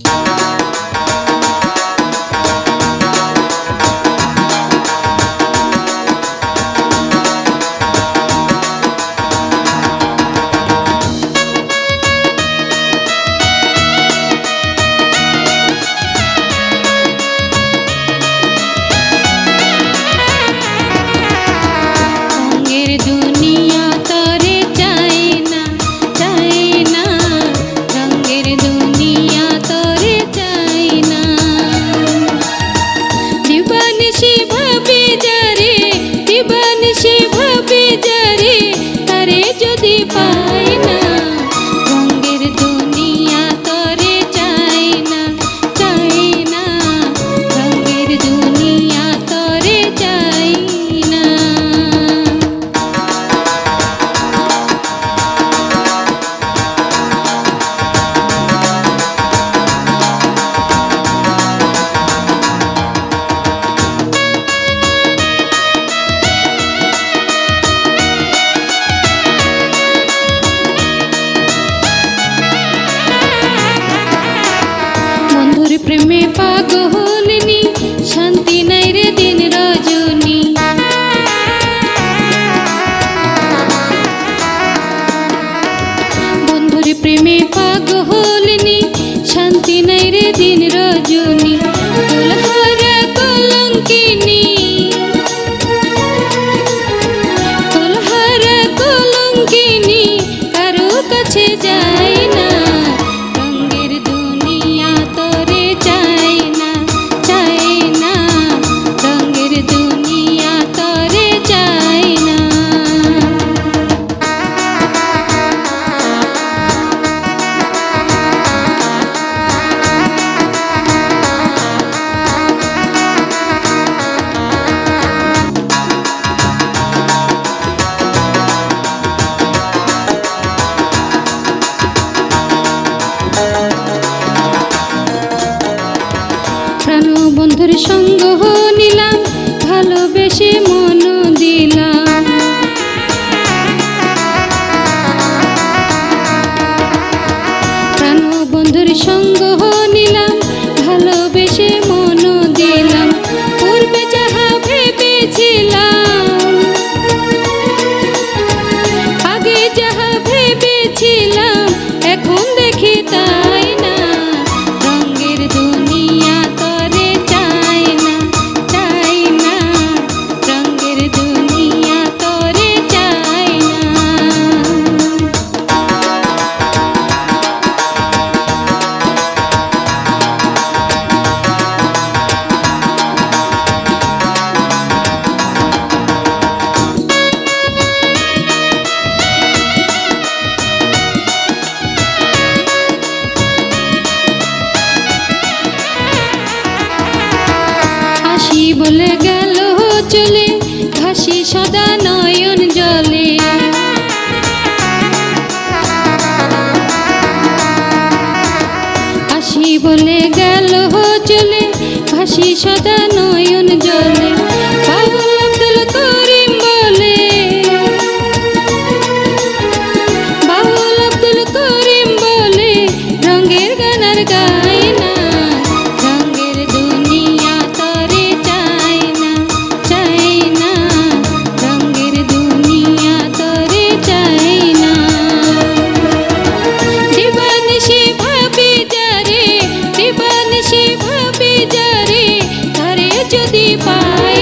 Música bye. প্রেমে পাগলিনী শান্তি নাই রে দিন রজনী। বন্ধুর প্রেমে পাগলিনী শান্তি নাই রে দিন রজনী। দুলহারা কলঙ্কিনী। দুলহারা কলঙ্কিনী, কারও কাছে যায় বন্ধুর সঙ্গ নিলাম ভালোবেসে মন দিলাম। প্রাণ বন্ধুর সঙ্গ জীবন গেল চলে ঘাসি সদা নয়ন জলে। আসি বলে গেল চলে ঘাসি সদা নয়ন যদি পাই